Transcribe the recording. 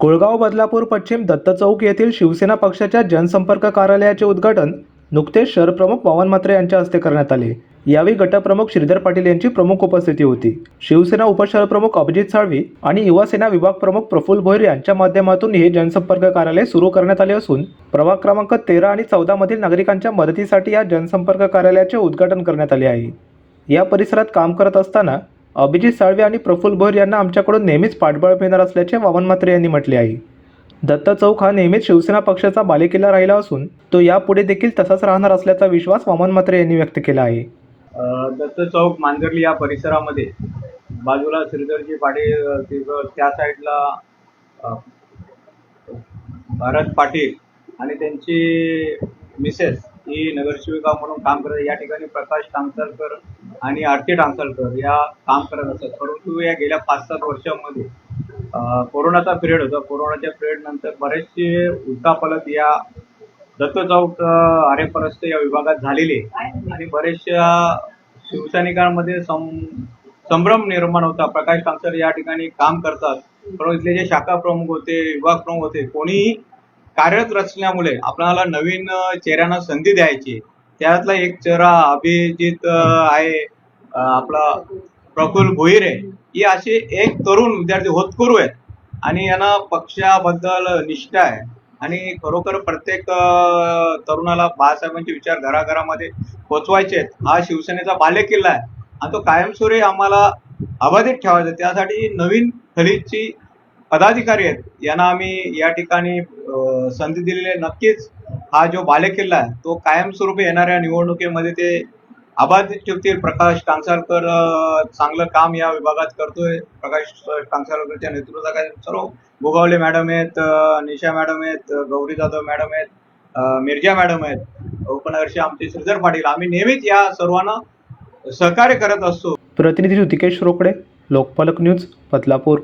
कोळगाव बदलापूर पश्चिम दत्त चौक येथील शिवसेना पक्षाच्या जनसंपर्क कार्यालयाचे उद्घाटन नुकतेच शहरप्रमुख पवन म्हात्रे यांच्या हस्ते करण्यात आले. यावेळी गटप्रमुख श्रीधर पाटील यांची प्रमुख उपस्थिती होती. शिवसेना उपशहरप्रमुख अभिजित साळवी आणि युवासेना विभाग प्रमुख प्रफुल्ल भोईर यांच्या माध्यमातून हे जनसंपर्क कार्यालय सुरू करण्यात आले असून प्रभाग क्रमांक तेरा आणि चौदा मधील नागरिकांच्या मदतीसाठी या जनसंपर्क कार्यालयाचे उद्घाटन करण्यात आले आहे. या परिसरात काम करत असताना अभिजित साळवे आणि प्रफुल्ल भोर यांना आमच्याकडून नेहमीच पाठबळ मिळणार असल्याचे वामन म्हात्रे यांनी म्हटले आहे. दत्त चौक हा नेहमीच शिवसेना पक्षाचा बालेकिल्ला राहिला असून तो यापुढे देखील तसाच राहणार असल्याचा विश्वास वामन म्हात्रे यांनी व्यक्त केला आहे. दत्त चौक मांजर्ली या परिसरामध्ये बाजूला श्रीधरजी पाटील त्या साईडला भारत पाटील आणि त्यांची मिसेस ही नगरसेविका म्हणून काम करत या ठिकाणी प्रकाश टांगसरकर आणि आरती टांगसरकर या काम करत असतात परंतु या गेल्या पाच सात वर्षांमध्ये कोरोनाचा पिरियड होता. कोरोनाच्या पिरियड नंतर बरेचसे उलटापलट या दत्त चौक आर्यपरस्त या विभागात झालेले आणि बरेचशा शिवसैनिकांमध्ये सं संभ्रम निर्माण होता. प्रकाश कामसर या ठिकाणी काम करतात. परंतु इथले जे शाखा प्रमुख होते विभाग प्रमुख होते कोणीही कार्यरत असल्यामुळे आपल्याला नवीन चेहऱ्यांना संधी द्यायची. त्यातला एक चेहरा अभिजित आहे आपला प्रफुल भुईरे. ही असे एक तरुण विद्यार्थी होतकुरू आहेत. आणि यांना पक्षाबद्दल निष्ठा आहे. आणि खरोखर प्रत्येक तरुणाला बाळासाहेबांचे विचार घराघरामध्ये पोचवायचे आहेत. हा शिवसेनेचा बालेकिल्ला आहे. आणि तो कायमस्वरूपी आम्हाला अबाधित ठेवायचा त्यासाठी नवीन खलीची पदाधिकारी आहेत. यांना आम्ही या ठिकाणी संधी दिलेली आहे. नक्कीच हा जो बालेकिल्ला आहे तो कायमस्वरूपी येणाऱ्या निवडणुकीमध्ये ते अबाधित ठेवतील प्रकाश टांगसाळकर चांगलं काम या विभागात करतोय. प्रकाश टांगसाळकरच्या नेतृत्वाखाली सर्व गोगावले मॅडम आहेत निशा मॅडम आहेत गौरी जाधव मॅडम आहेत मिर्जा मॅडम आहेत उपनगरशी आमचे श्रीधर पाटील. आम्ही नेहमीच या सर्वांना सहकार्य करत असतो. प्रतिनिधी ऋतिकेश रोकडे लोकपालक न्यूज बदलापूर.